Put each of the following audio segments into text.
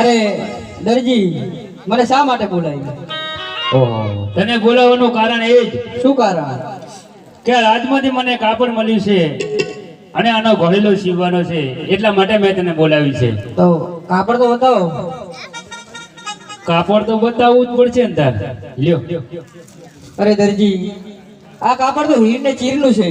અરે દરજી મને શા માટે બોલાવી ઓહો. તને બોલાવવાનું કારણ એ જ. શું કારણ? કે રાજમાંથી મને કાપડ મળ્યું છે અને આનો ઘોડેલો સીવવાનો છે એટલા માટે મેં તને બોલાવી છે. તો કાપડ તો બતાવો. કાપડ તો બતાવવું જ પડશે ને તાર. લ્યો. અરે દરજી આ કાપડ તો હીર ને ચીરનું છે.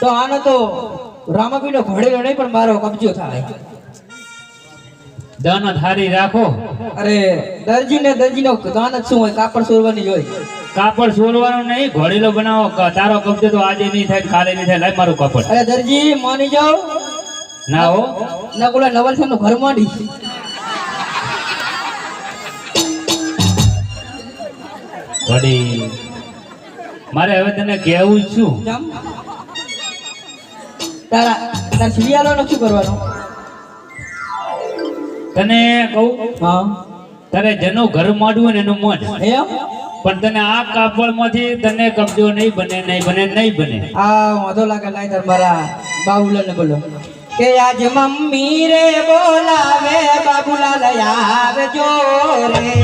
તો આનો તો રામાપીનો ઘોડેલો નહીં પણ મારો કબજો થાય. દાનત હારી રાખો. અરે દરજી ને દરજી નો દાન શું હોય? કાપડ સોરવાની હોય. કાપડ સોરવાનું નહીં ઘોડીલો બનાવો. તારો કબજો તો આજે નહીં થાય કાલે નહીં થાય લાય મારું કાપડ. અરે દરજી માની જાઓ. ના હો. ના બોલા નવલનું ઘર માંડી. ઘડી મારે હવે તને કહેવું શું તારા તાર સિરિયાલો નો શું કરવાનો? તને કહું હા. તારે જેનું ઘર માંડવું ને એનું મન એમ? પણ તને આ કાપડમાંથી તને કબજો નહીં બને નહીં બને નહીં બને. આ વાંધો લાગે લાય તાર મારા બાબુલાલ ને બોલો. કે આજ મમ્મી રે બોલાવે બાબુલાલ આવજો રે.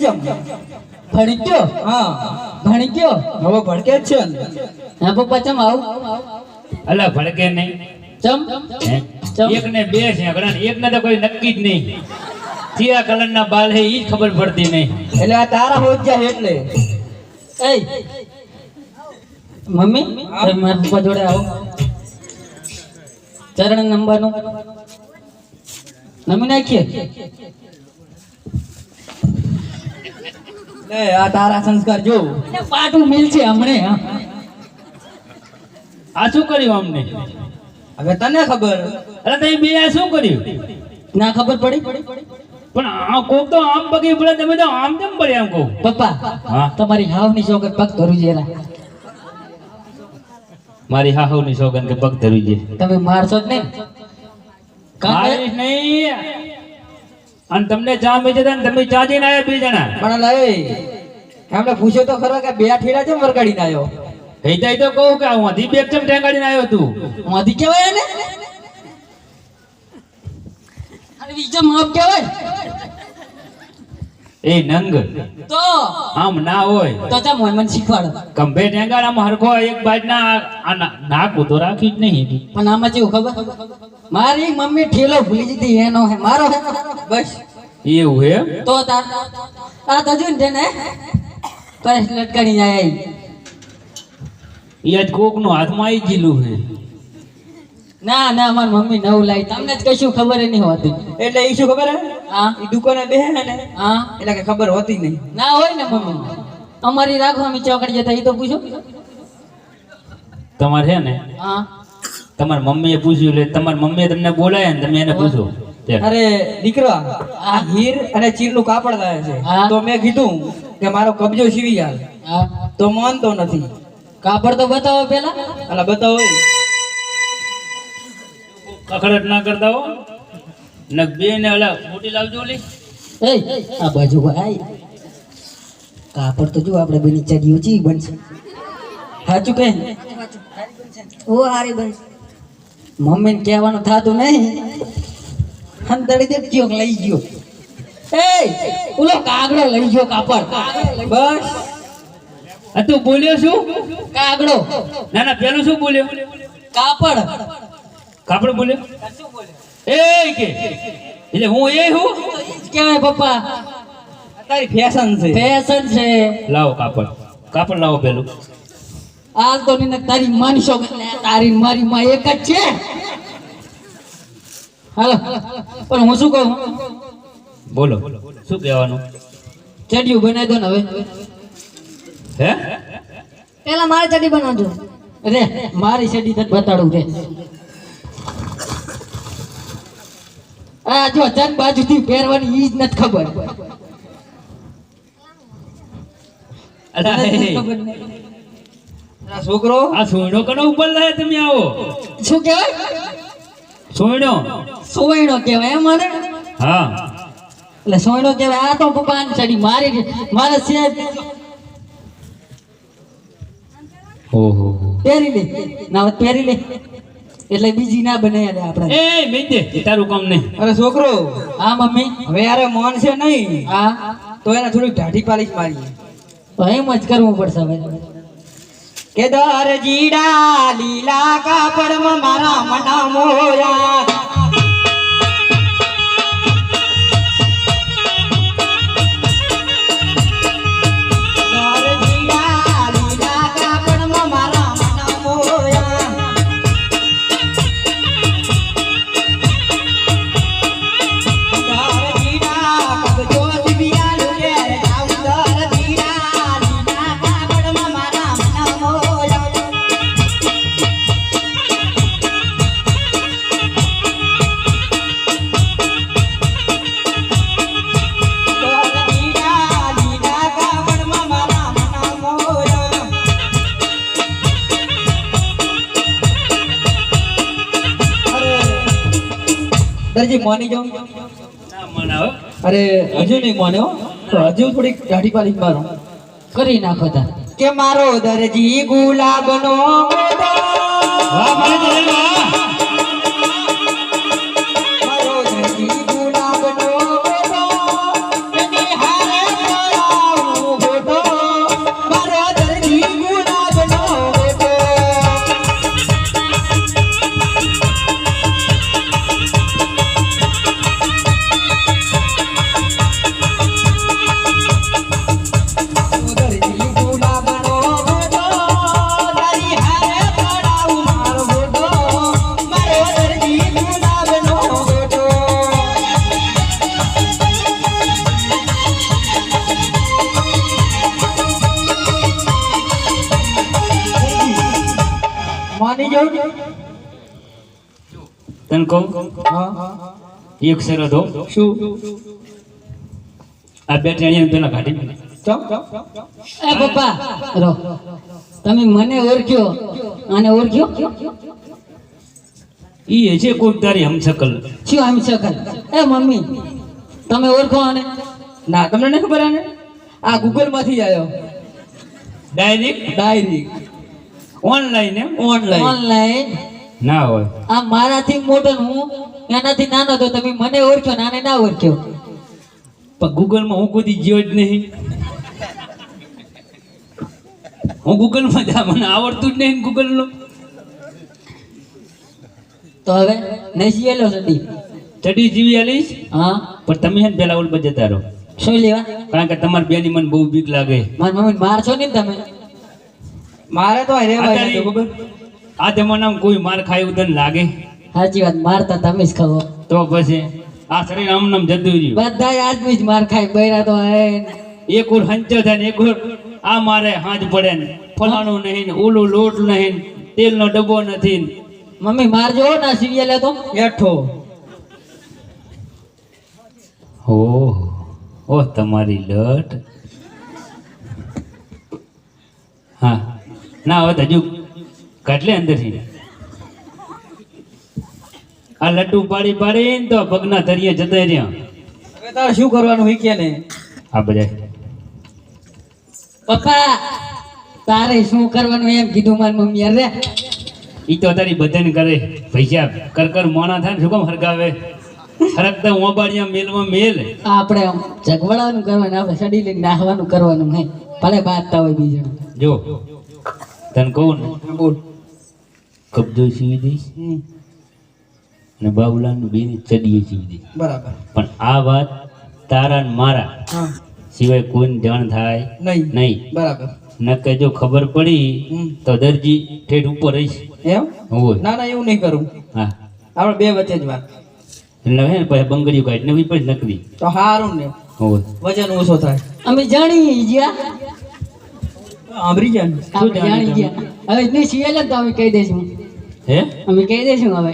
ભડકે છે ભણી ગયો હા. ભણી ગયો હવે ભડકે જ છે હા પપ્પા ચમ આવું? અલા ભડકે નહીં. ચમ? હે? ચમ. એક ને બે છે ઘણા એક ને તો કોઈ નક્કી જ નહીં. કયા કલર ના બાલ છે એ ખબર પડતી નહીં. એટલે આ તારા હોત જાય એટલે. એ મમ્મી મારા પપ્પા જોડે આવો. ચરણ નંબરનું નમી નાખીએ? લે આ તારા સંસ્કાર જો. પાટું મિલ છે હમણે આ શું કર્યું અમને? હવે તને ખબર. અરે તમે બે આ શું કર્યું? ના ખબર પડી? પણ આ કોક તો આમ પગે પડે તમે તો આમ કેમ પડે આમ કહું? પપ્પા તમારી હાવની ચોકર પગ ધરું જેરા મારી હાહુની સોગન કે પગ ધરી છે. તમે મારશો જ નહીં. નહીં. અને તમને ચા મેચે ને તમે ચા જઈને આવ્યા બે જણા. પણ લે એમને પૂછ્યો તો ખરો કે બે ઠેલા છે વરગાડીને આવ્યો? હૈતાઈ તો કહું કે હું હધી બેગ ચમ ટેંગાડીને આવ્યો તું? મોદી કહેવાય એને? અને બીજો માપ કહેવાય? એ નંગ. તો? આમ ના હોય. તો ચા મોય મને શીખવાડો. કંભે આમ હરખો એક બાજ ના નાક ઉતો રાખી જ નહીં પણ આમાં જેવું ખબર? મારી મમ્મી ઠેલો ભૂલી જતી એનો હે મારો હે. બસ. એવું હે? તો તા. આ તો જોઈને ને પરસ લટકાણી જાય. એ આજ કોકનું હાથમાં આવી ગયેલું હે. ના ના મારી મમ્મી નવું લાવી. તમને જ કશું ખબર નહીં હોતી. એટલે એ શું ખબર હે? હા. એ દુકાને બેહે ને? હા. એટલે કે ખબર હોતી નહીં. ના હોય ને મમ્મી. અમારી રાખો અમે ચોકડી જતા એ તો પૂછો. તમારે છે ને? હા. તમારી મમ્મીએ પૂછ્યું એટલે તમારી મમ્મીએ તમને બોલાય ને તમે એને પૂછો. અરે દીકરા આ હીર અને ચીરનું કાપડ લાવે છે. તો મેં કીધું કે મારો કબજો સીવી જાય તો માનતો નથી. કાપડ તો બતાવો પેલા અલા બતાવો. કકડટ ના કરતા હો. ને બે ને ઓલા મોટી લાવજો ઓલી એ આ બાજુ ભાઈ કાપડ તો જો આપણે બની ચડી ઊંચી બનશે. સાચું કહે ઓ હારી બનશે. મમ્મીને કહેવાનું થતું નહીં. અંતરી દે કયો લઈ ગયો. એ ઓલો કાગડો લઈ ગયો કાપડ. બસ. આ તું બોલ્યો શું? કાગડો. ના ના પેલું શું બોલ્યો? કાપડ. કાપડ બોલ્યો એ કે. એટલે હું એ હું? કહેવાય પપ્પા? તારી ફેશન છે. ફેશન છે. લાવો કાપડ. કાપડ લાવો પેલું. આ તો ને તારી માનશો તારી મારી માં એક જ છે. હાલો. પણ હું શું કહું? બોલો. શું કહેવાનું? ચડિયું બનાવી દો ને હવે. હે? પેલા મારી ચડી બનાવજો. રે મારી ચડી તને બતાડું રે. આ જો બાજુથી પહેરવાની ઈ જ નથી ખબર. છોકરો? આ સોયણો કનો ઉપર લાયા તમે આવો? શું કહેવાય? સોયણો. સોયણો કહેવાય એમ મારે હા. એટલે સોયણો કહેવાય આ તો પપ્પા ચડી મારી મારે છે ઓહો. પહેરી લે. ના પહેરી લે. એટલે બીજી ના બનાવી દે આપણે. એ મેં દે તારું કામ નહીં. અરે છોકરો હા મમ્મી. હવે યાર મોન છે નહીં. હા. તો એને થોડીક ઢાઢી પાલીશ મારી તો એમ જ કરવું પડશે હવે. કે દર જીડા લીલા કાપડમાં મારા મના મોયા. દરજી માની જાઉં ના મને હવે અરે હજુ નહીં માન્યો તો હજુ થોડીક દાઢી પાલી મારો. કરી નાખો તા કે મારો દરજી ગુલાબનો વાહ મારે વાહ. તને કહું એક શરત હો. શું? આ બે ટેણીયા પેલા કાઢી. એ પપ્પા રો. તમે મને ઓળખ્યો આને ઓળખ્યો? ઈ છે કોક તારી હમશકલ શું હમશકલ એ મમ્મી તમે ઓળખો આને? ના તમને નહીં ખબર આને? આ ગૂગલમાંથી આવ્યો ડાયરેક્ટ ડાયરી ઓનલાઈન એમ? ઓનલાઈન ઓનલાઈન ના હોય. આ મારાથી મોટો હું એનાથી નાનો તો તમે મને ઓળખ્યો નાને ના ઓળખ્યો. પણ ગૂગલમાં હું કોઈ ગયો જ નહીં. હું ગૂગલમાં જા મને આવડતું જ નહીં ગૂગલનું તો હવે નસી એલો સડી. ચડી જીવી આલીશ? હા. પણ તમે હે પેલા ઓલ જતા રહો. શું લેવા? કારણ કે તમારી બેની મને બહુ બીક લાગે. મારી મમ્મી મારશો ને તમે? મારે તો હરે ભાઈ ખબર? આ જમાનામાં કોઈ માર ખાય તને લાગે. સાચી વાત મારતા તમે જ ખાવો. તો પછી આ શરીર આમ નામ જતું રહ્યું. બધા આદમી જ માર ખાય બૈરા તો હે એક ઓર હંચો થાય ને એક ઓર આ મારે હાથ પડે ને. ફલાણું નહીં ને ઓલું લોટ નહીં ને તેલનો ડબ્બો નથી. મમ્મી મારજો ના સિરિયલ તો. એઠો. ઓહ ઓહ તમારી લટ. હા ના હવે હજુ કાટલે અંદરથી. આ લડ્ડુ પાડી પાડીને તો પગના તરીએ જતા રહ્યા. હવે તારે શું કરવાનું હોય કે ને? આ બધા. પપ્પા તારે શું કરવાનું એમ કીધું મારી મમ્મી અરે. ઈ તો તારી બધાને કરે. પૈસા કર કર મોણા થાય ને શું કામ હરગાવે? હરકતા ઓબાડિયા મેલમાં મેલ. આપણે આમ કરવાનું આપણે સડી લઈને નાહવાનું કરવાનું નહીં. ભલે બાંધતા હોય બીજું જો તને કહું ને બોલ. કબજો સીવી દઈશ અને બાબુલાલનું બેની ચડીએ સીવી દઈશ બરાબર. પણ આ વાત તારા ને મારા સિવાય કોઈને જાણ થાય નહીં. નહીં. બરાબર. નકે જો ખબર પડી હમ. તો દરજી ઠેઠ ઉપર રહીશ. એમ? હોય. ના ના એવું નહીં કરું. હા. આપણે બે વચ્ચે જ વાત. એટલે હે ને પછી બંગડીઓ કાઢ નવી પછી નકરી તો હારું ને. હોય. વજન ઓછો થાય. અમે જાણી ગયા. ને. જાણી ગયા. હવે નહીં સિવાય જ તો અમે કહી દઈશું હે? અમે કહી દઈશું હવે.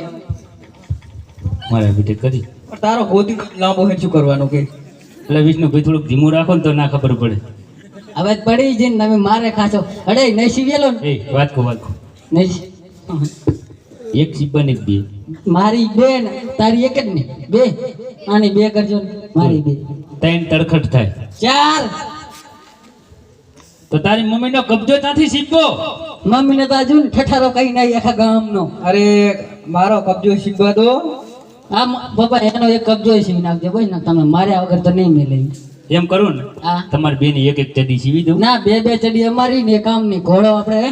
મારા બેટે કરી. પણ તારો ગોદી લાંબો હે શું કરવાનું કે? એટલે વિષ્ણુભાઈ થોડુંક ધીમું રાખો ને તો ના ખબર પડે. હવે પડી જઈને તમે મારે ખાશો. અડે નહીં સિવેલો ને. એ વાત કહો વાત કહો. નહીં એક સિબ્બા એક બે. મારી બે ને તારી એક જ ને. બે. આની બે કરજો મારી બે. ત્રણ તડખટ થાય. ચાર તો તારી મમ્મીનો કબજો ત્યાંથી સિબ્બો મમ્મીને તો હજુ ને ઠઠારો કઈ નહીં આખા ગામનો. અરે મારો કબજો શીખવા દો. આ બાપા પપ્પા એનો એક કબજો સીવી નાખજો બસ ને તમે માર્યા વગર તો નહીં મેલે. એમ કરું ને હા. તમારી બેની એક એક ચડી સીવી દઉં. ના બે બે ચડી અમારી ને કામની ઘોડો આપણે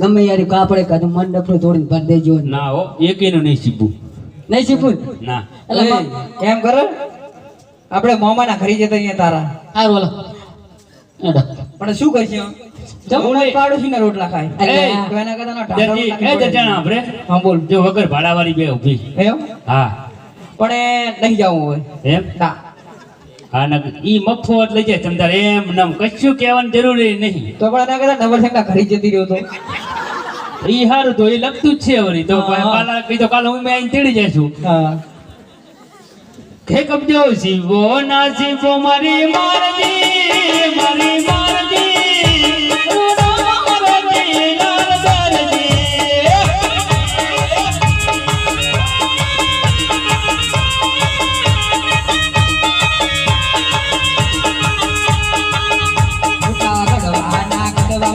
ગમે યારી કાપડે કાઢું મંડપ તોડીને ભર દેજો ના હો એકેનું નહીં સીબું નહીં સીવું ના. એટલે એમ કરો. આપણે મોમાના ઘરે જતા અહીંયા તારા. સારું બોલો. પણ શું કરશે? રોટલા ખાય. એના કરતા ના ટાઢા દરજી રોટલા એ આપણે. હા બોલ. જો વગર ભાડાવાળી બે ઊભી. એમ હા. પણ નહીં જવું હોય એમ? ના હા ઈ મફત લઈ જાય. તમ એમ નમ કશું કહેવાની જરૂરી નહીં. તો પણ એના કરતા નવરસંગના ઘરે જતી રહ્યો તો. ઈ હારું તો એ લગતું જ છે વળી તો હા. કાલા કઈ હું મેં તેડી જઈશું હા. કબજો ના મારી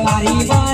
ગઢવા મારી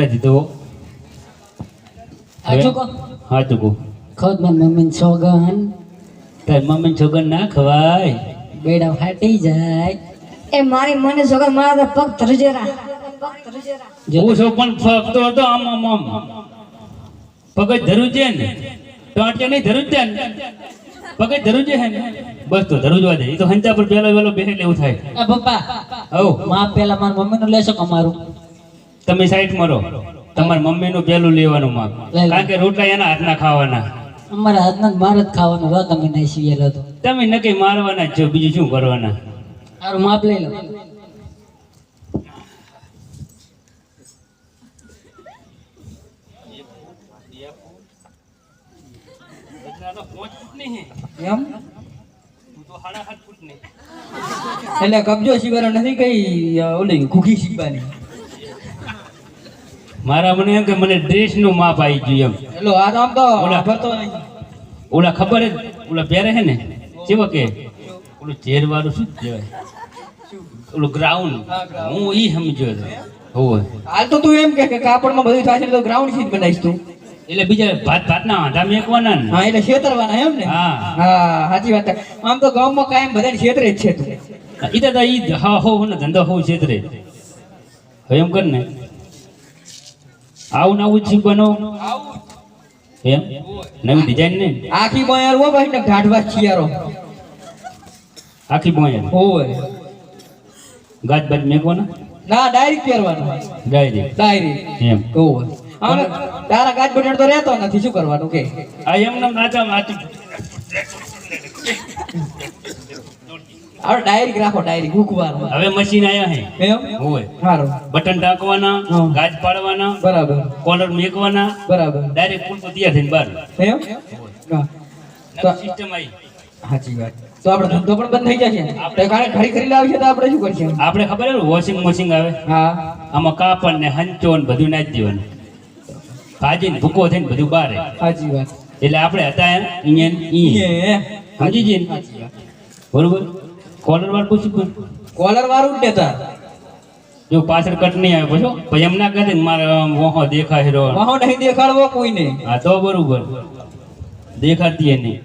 કામ દીધો હા તો કહું ખોદ મારી મમ્મી સોગન તાર મમ્મી છોકર ના ખવાય. બેડા ફાટી જાય. એ મારી મને સોગા મારા પગ ધરજેરા પગ હું સૌ પણ ફગતો હતો આમ આમ આમ. પગ ધરું છે ને. તો આટલે નહીં ધરું છે ને. પગ ધરું છે ને. બસ તો ધરું જવા દે. એ તો હંચા પર પેલો વેલો બેસે એવું થાય. પપ્પા હવમાં પેલા મારા મમ્મી નું લેશો કે અમારું? તમે સાઈડ મરો. તમારા મમ્મીનું પેલું લેવાનું માગ. કારણ કે રોટલા એના હાથના ખાવાના. અમારા હાથના માર જ ખાવાનું રહો તમે નહીં સિવેલો તો. તમે નક્કી મારવાના જ છો બીજું શું કરવાના? સારું માપ લઈ લો. એટલે કબજો શીખવાનો નથી કઈ ઓલી ઘૂઘી શીખવાની? મારા મને એમ કે મને ડ્રેસનું માપ આવી ગયું એમ. એટલે આ આમ તો ઓલા. ભરતો નહીં. ઓલા ખબર હે ઓલા પહેરે હે ને? કેવો કે ઓલું ચેર વાળું શું કહેવાય? ઓલું ગ્રાઉન્ડ હું ઈ સમજ્યો હતો. હોય હાલ તો તું એમ કે કે કાપડમાં બધું થાય છે તો ગ્રાઉન્ડ શીટ બનાવીશ તું. એટલે બીજા ભાત ભાતના વાંધા મેકવાના ને. હા એટલે છેતરવાના એમ ને? હા. હા સાચી વાત આમ તો ગામમાં કાયમ બધાને છેતરે જ છે તું. ઈ તો ઈ હા હો ને ધંધો હો છેતરે. હવે એમ કર ને. આવું નવું જ બનો એમ? નવી ડિઝાઇન ને? આખી બોયર હો ભાઈ ને ગાઢવા ચિયારો આખી બોયર હોય ગાજ બાજ મેકવાના ના ડાયરી પહેરવાનો. ડાયરી? ડાયરી. એમ. હોય હવે તારા ગાજ બટેડ તો રહેતો નથી શું કરવાનું કે? આ એમ નામ નાચા નાચું હવે ડાયરી રાખો ડાયરી મૂકવાનું હવે મશીન આયા હે. એમ? હોય સારું. બટન ટાંકવાના ગાજ પાડવાના બરાબર. કોલર મેકવાના બરાબર. ડાયરેક્ટ ફૂલ તો તૈયાર થઈને બહાર. એમ? તો સિસ્ટમ આવી. સાચી વાત. તો આપણે ધંધો પણ બંધ થઈ જશે. તો કારણ ખરી ખરી લાવશે તો આપણે શું કરશું? આપણે ખબર હે વોશિંગ મશીન આવે? હા. આમાં કાપડ ને હંચો ને બધું નાખી દેવાનું. ભાજી ને ભૂકો થઈને બધું બહાર સાચી વાત. એટલે આપણે હતા અહીંયા સમજી જઈએ બરોબર? કોલર વાળ પૂછ્યું કોલર વાળું જ દેતા જો પાછળ કટ નહીં આવે પછી. ભાઈ એમ ના કહે ને મારે મોહો દેખાય રો વાહો નહીં દેખાડવો કોઈને. હા તો બરોબર. દેખાતી એ નહીં.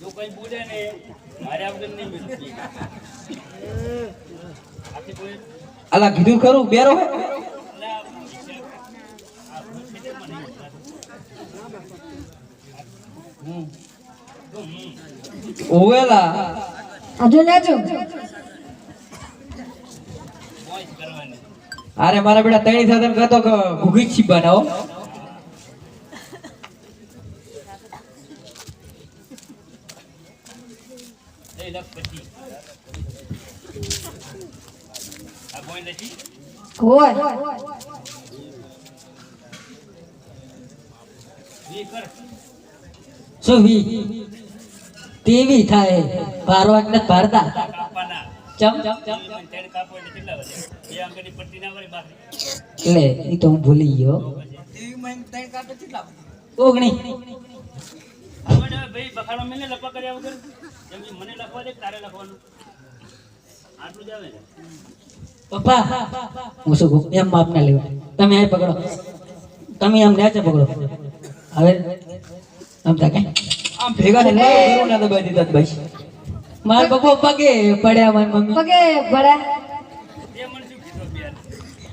જો બોલે ને મારે વગર નહીં મિલતી. અલા કીધું ખરું બેરો ઓવેલા આજો નાચો અરે મારા બેટા તણી સાથે કહેતો કે ભૂગી છી બનાવો કોઈ કર. શું વી તેવી થાય. ભારવાટ ને ભારતા ચમ. એટલે એ તો હું ભૂલી ગયો. ઓગણી. ભાઈ બખાડો મને લખવા દે તારે લખવાનું આટલું જ હું શું કહું? એમ માપ ના તમે અહીં પકડો. તમે આમ નેચે પકડો. હવે આમ તા કઈ આમ ભેગા થઈને ઘરો ના દબાઈ દીધા ભાઈ માર પપ્પા પગે પડ્યા મારી મમ્મી. પગે ભળ્યા એ મને શું કીધું યાર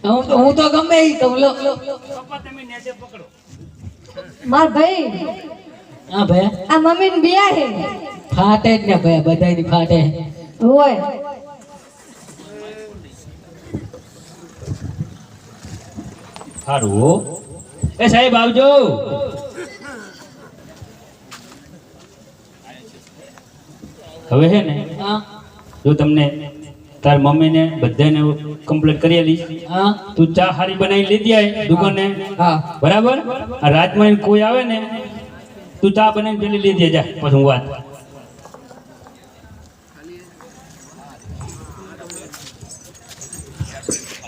હું તો હું તો ગમે ઈ કહું લો લો. લો. પપ્પા તમે નેચે પકડો. માર ભાઈ. હા ભાઈ આ મમ્મી ને બિયા હે. ફાટે જ ને ભાઈ બધાયની ફાટે. હોય. સારું એ સાહેબ આવજો. હવે છે ને હા. જો તમને તાર મમ્મીને બધાને કમ્પ્લીટ કરેલી હા. તું ચા હારી બનાવી લીધી આય દુકાને. હા. બરાબર? આ રાતમાં કોઈ આવે ને તું ચા બનાવી પેલી લીધી જા પછી હું વાત